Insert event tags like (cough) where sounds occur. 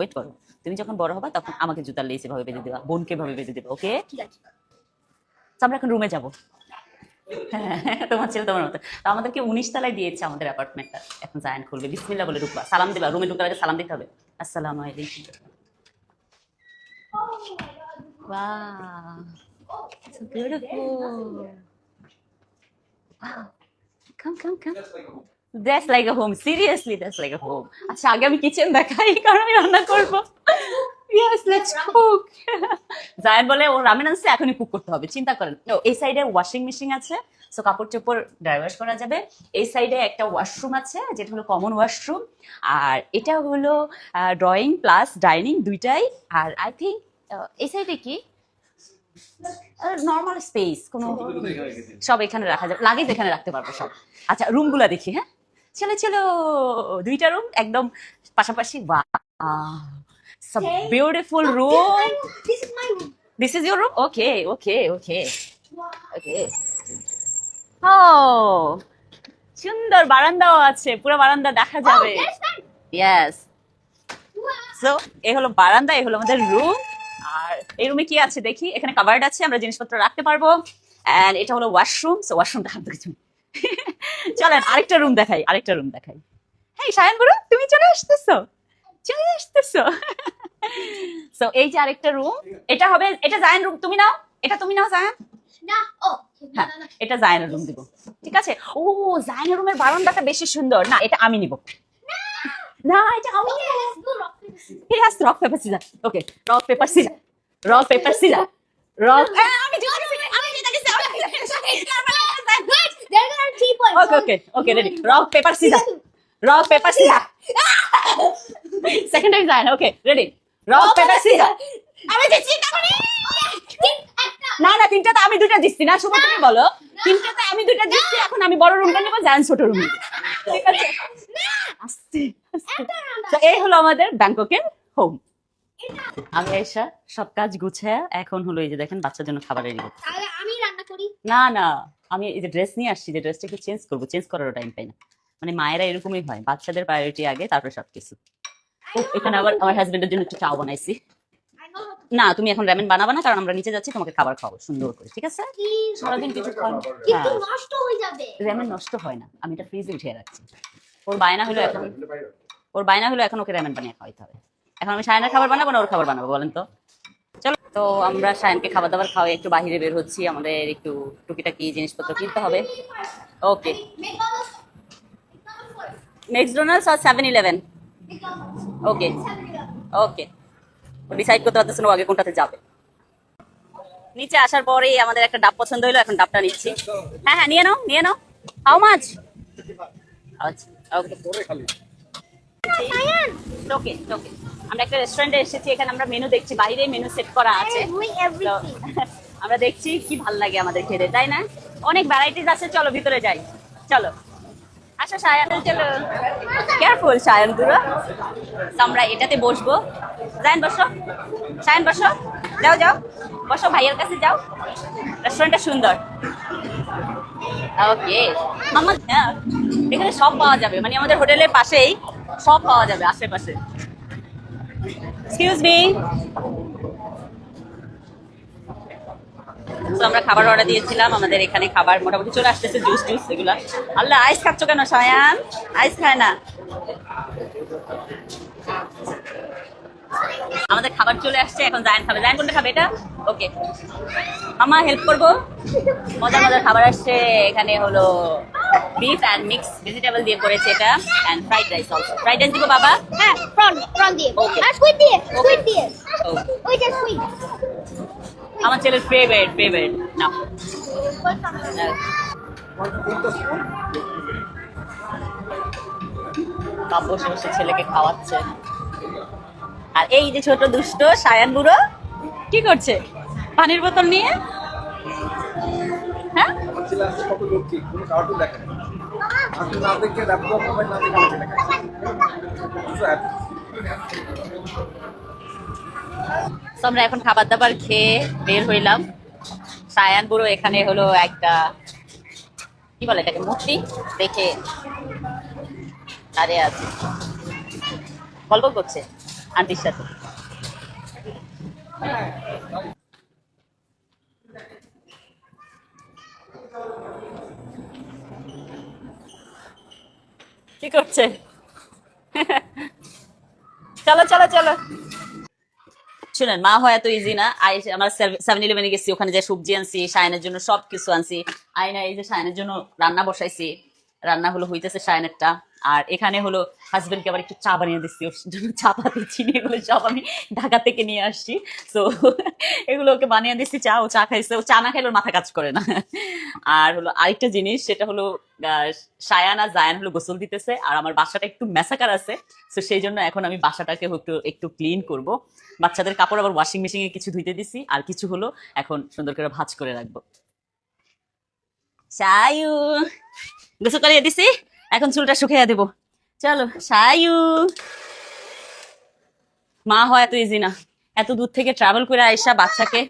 Wait করো। তুমি যখন বড় হবা তখন আমাকে জুতার লেস এভাবে বেঁধে দেবা বোনকে ভাবে বেঁধে দেবা ওকে ঠিক আছে। আমরা এখন রুমে যাব। (laughs) তোমার ছেলে তোমার মতো। তো আমাদেরকে উনিশ তলায় দিয়েছে আমাদের অ্যাপার্টমেন্টটা এখন জায়ান খুলবে। বিসমিল্লা বলে ঢুকবা। সালাম দিবা। রুমে ঢুকার আগে সালাম দিতে হবে। আসসালামু আলাইকুম। Wow, so beautiful. Wow, come, come, come. That's like a home. Seriously, that's like a home. আচ্ছা আগে আমি কিচেন দেখাই কারণ আমি রান্না করব। Yes, let's cook. (laughs) জায়ন বলে ও রামেন আনছে এখনই কুক করতে হবে চিন্তা করেন। ও এই সাইডে ওয়াশিং মেশিন আছে সো কাপড় চোপড় ড্রাই ওয়াশ করা যাবে। এই সাইডে একটা ওয়াশরুম আছে যেটা হলো কমন ওয়াশরুম আর এটা হলো ড্রয়িং প্লাস ডাইনিং দুইটাই আর আই থিঙ্ক এই সাইডে কি? নর্মাল স্পেস কোনো সব এখানে রাখা যাবে লাগেজ এখানে রাখতে পারব সব। আচ্ছা রুমগুলো দেখি হ্যাঁ? চলো চলো দুইটা রুম একদম পাশাপাশি বা beautiful room. This is your room okay okay okay okay ও সুন্দর বারান্দাও আছে পুরো বারান্দা দেখা Oh, যাবে। ইয়েস সো এই হলো বারান্দা এই হলো আমাদের রুম আর এই রুমে কি আছে দেখি? এখানে কাভার্ড আছে আমরা জিনিসপত্র রাখতে পারব। এন্ড এটা হলো ওয়াশরুম সো ওয়াশরুম দেখার তো কিছু নেই। চলেন আরেকটা রুম দেখাই আরেকটা রুম দেখাই। হ্যাঁ সায়ন গুরু তুমি চলে আসতেছো। চলে আসতেছো। সো এই যে আরেকটা রুম এটা হবে এটা জায়ান রুম তুমি নাও। এটা তুমি নাও জায়ান. হ্যাঁ. এটা জায়নের রুম দিব। ঠিক আছে? ও জায়নের রুমের বারান্দাটা বেশি সুন্দর। না এটা আমি নিব। না! এটা আমি Okay, let's go rock, paper, scissors. He has to rock paper scissors. Okay, rock (laughs) Zion. Okay, ready. Rock paper scissors. (laughs) আমি। তিন, না না তিনটাতে আমি দুইটা দিচ্ছি। না শুভ তুমি বলো। তিনটাতে আমি দুইটা দিচ্ছি এখন আমি বড় রুমটা নেব জায়ান ছোট রুম ঠিক আছে? আস্তে তো এই হলো আমাদের ব্যাংককের হোম আমি এসা সব কাজ গুছায় এখন হলো এই যে দেখেন বাচ্চার জন্য খাবার রেডি করি? না না। আমি এই যে ড্রেস নিয়ে আসছি যে ড্রেসটা একটু চেঞ্জ করব চেঞ্জ করারও টাইম পাই না। মানে মায়েরা এরকমই হয় বাচ্চাদের প্রায়োরিটি আগে তারপরে সব কিছু উফ, এখানে আবার আমার হাজবেন্ডের জন্য একটু চাও বানাইছি। না তুমি এখন র্যামেন বানাবা না কারণ আমরা নিচে যাচ্ছি তোমাকে খাবার খাওয়াবো সুন্দর করে ঠিক আছে? সারাদিন কিছু হ্যাঁ। নষ্ট হয়ে যাবে। র্যামেন নষ্ট হয় না আমি এটা ফ্রিজে উঠিয়ে রাখছি। ওর বায়না হলো এখন ওর বায়না হলো এখন ওকে র্যামেন বানিয়ে খাওয়াইতে হবে। এখন আমি সায়নের খাবার বানাবো না ওর খাবার বানাবো বলেন তো। তো আমরা সায়নকে খাবার দাবার খাওয়াই একটু বাইরে বের হচ্ছি আমাদের একটু টুকিটাকি জিনিসপত্র কিনতে হবে। ওকে ম্যাকডোনাল্ডস আর seven eleven okay okay decide করতে পারতেছে না ও আগে কোনটাতে যাবে। নিচে আসার পরেই আমাদের একটা ডাব পছন্দ হলো এখন ডাবটা নিচ্ছি। হ্যাঁ হ্যাঁ নিয়ে নাও নিয়ে নাও। হাউ মাছ আচ্ছা ওকে ওকে ওকে আমরা একটা রেস্টুরেন্টে এসেছি এখানে আমরা মেনু দেখছি বাইরে মেনু সেট করা আছে. (laughs) আমরা দেখছি কি ভালো লাগে আমাদের খেতে তাই না? অনেক ভ্যারাইটিস আছে চলো ভিতরে যাই। চলো। আসো সায়ান চলো। কেয়ারফুল সায়ান দুরা আমরা এটাতে বসবো। জায়ন বসো। সায়ন বসো। যাও যাও। বসো ভাইয়ের কাছে যাও। রেস্টুরেন্টটা সুন্দর। ওকে আমার হ্যাঁ, এখানে সব পাওয়া যাবে। মানে আমাদের হোটেলের পাশেই সব পাওয়া যাবে আশেপাশে। এক্সকিউজ মি তো আমরা খাবার অর্ডার দিয়েছিলাম, আমাদের এখানে খাবার মোটামুটি চলে আসতেছে জুস টুস এগুলা। আল্লাহ আইস খাচ্ছ কেন, সায়ান? আইস খায় না। আমাদের খাবার চলে আসছে, এখন জায়ান খাবে। জায়ান কোনটা খাবে এটা? ওকে আমা হেল্প করব। মজার মজার খাবার আসছে, এখানে হলো বিফ অ্যান্ড মিক্স ভেজিটেবল দিয়ে করেছে এটা and fried rice also fried rice দিব বাবা? হ্যাঁ prawn prawn দিয়ে. আর squid দিয়ে squid দিয়ে. ওইটা squid আমার ছেলের ফেভারিট ফেভারিট না বাপ বসে বসে ছেলেকে খাওয়াচ্ছে। আর এই যে ছোট দুষ্ট সায়ান বুড়ো কি করছে? পানির বোতল নিয়ে? কত কোনো দেখে না। কার্টুন না দেখে ল্যাপটপ মোবাইল না দেখে তো আমরা এখন খাবার দাবার খেয়ে বের হইলাম। সায়ান বুড়ো এখানে হলো একটা, কি বলে এটাকে, মূর্তি দেখে দাঁড়িয়ে আছে। গল্প করছে, আন্টির সাথে। কি করছে? চলো চলো চলো। শুনেন, মা হয় এত ইজি না। আই আমার সেভেন ইলেভেনে গেছি, ওখানে যে সবজি আনছি সায়নের জন্য সব কিছু আনছি। আইনা এই যে সায়নের জন্য রান্না বসাইছি, রান্না হলো হইতেছে সায়নেরটা আর এখানে হলো হাজবেন্ডকে আবার একটু চা বানিয়ে দিচ্ছি। ওর জন্য চা পাতি, চিনি এগুলো সব আমি ঢাকা থেকে নিয়ে আসছি। তো এগুলো ওকে বানিয়ে দিচ্ছি চা, ও চা খাইছে। ও চা না খাইলে মাথা কাজ করে না। আর হলো আরেকটা জিনিস, সেটা হলো সায়ান আর জায়ান হলো গোসল দিতেছে। আর আমার বাসাটা একটু মেসাকার আছে। তো সেই জন্য এখন আমি বাসাটাকে একটু একটু ক্লিন করব। বাচ্চাদের কাপড় আবার ওয়াশিং মেশিনে কিছু ধুইতে দিছি। আর কিছু হলো এখন সুন্দর করে ভাজ করে রাখব। সায়ু, গোসল করিয়ে দিছি? এখন চুলটা শুকিয়ে দেবো। চলো, সায়ু। মা হয় এত ইজি না। এত দূর থেকে ট্রাভেল করে আইসা বাচ্চাকে